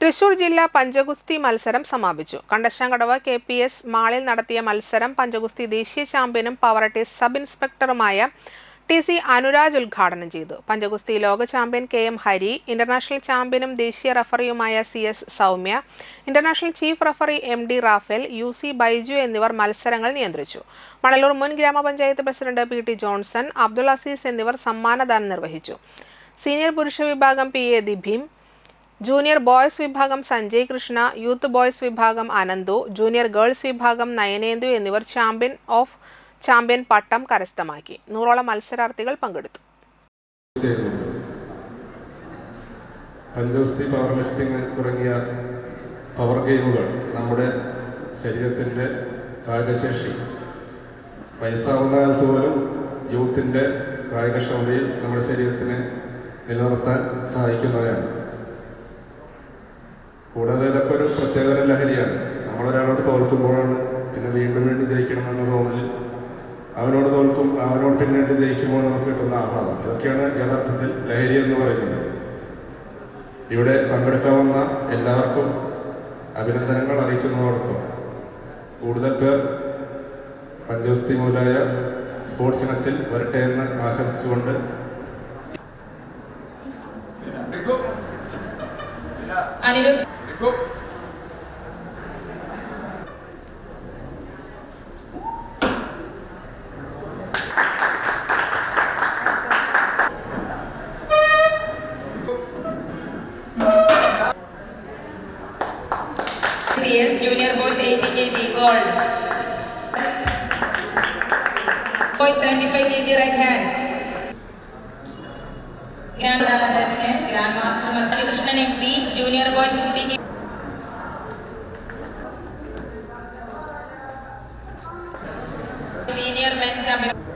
തൃശൂർ ജില്ലാ പഞ്ചഗുസ്തി മത്സരം സമാപിച്ചു. കണ്ടശാങ്കടവ് കെ പി എസ് മാളിൽ നടത്തിയ മത്സരം പഞ്ചഗുസ്തി ദേശീയ ചാമ്പ്യനും പവറട്ടി സബ് ഇൻസ്പെക്ടറുമായ ടി സി അനുരാജ് ഉദ്ഘാടനം ചെയ്തു. പഞ്ചഗുസ്തി ലോക champion K M Hari international ചാമ്പ്യനും ദേശീയ റഫറിയുമായ C S Soumya international chief referee M D Raphael U C Baiju എന്നിവർ മത്സരങ്ങൾ നിയന്ത്രിച്ചു. മണലൂർ മുൻ ഗ്രാമപഞ്ചായത്ത് president P T Johnson Abdul Aziz എന്നിവർ സമ്മാനദാനം നിർവഹിച്ചു. സീനിയർ പുരുഷ വിഭാഗം P A Dibheem junior boys വിഭാഗം സഞ്ജയ് കൃഷ്ണ യൂത്ത് ബോയ്സ് വിഭാഗം അനന്തു ജൂനിയർ ഗേൾസ് വിഭാഗം നയനേന്ദു എന്നിവർ ചാമ്പ്യൻ ഓഫ് ചാമ്പ്യൻ പട്ടം കരസ്ഥമാക്കി. നൂറോളം മത്സരാർത്ഥികൾ പങ്കെടുത്തു. പഞ്ചവസ്തി പവർ ലിഫ്റ്റിംഗ് തുടങ്ങിയ പവർ ഗെയിമുകൾ നമ്മുടെ ശരീരത്തിന്റെ കായികശേഷി. വയസ്സാവുന്ന കാലത്ത് പോലും യൂത്തിന്റെ കായികക്ഷമതയിൽ നമ്മുടെ ശരീരത്തിനെ നിലനിർത്താൻ സഹായിക്കുന്നവയാണ് കൂടാതെ ഇതൊക്കെ ഒരു പ്രത്യേക ലഹരിയാണ്. നമ്മളൊരാളോട് തോൽക്കുമ്പോഴാണ് പിന്നെ വീണ്ടും വീണ്ടും ജയിക്കണമെന്ന തോന്നൽ അവനോട് തോൽക്കും അവനോട് പിന്നീട് ജയിക്കുമ്പോൾ നമുക്ക് കിട്ടുന്ന ആഹ്ലാദം. ഇതൊക്കെയാണ് യഥാർത്ഥത്തിൽ ലഹരി എന്ന് പറയുന്നത്. ഇവിടെ പങ്കെടുക്കാവുന്ന എല്ലാവർക്കും അഭിനന്ദനങ്ങൾ അറിയിക്കുന്നതോടൊപ്പം കൂടുതൽ പേർ പഞ്ചവസ്തി മൂലായ സ്പോർട്സ് ഇനത്തിൽ വരട്ടെ എന്ന് ആശംസിച്ചുകൊണ്ട് Anirudh Go. CS Junior Boys 80 kg gold. Boys 75 kg right hand. Grand Grandmaster Krishnan MP Junior Boys 50 kg. Junior boys fifty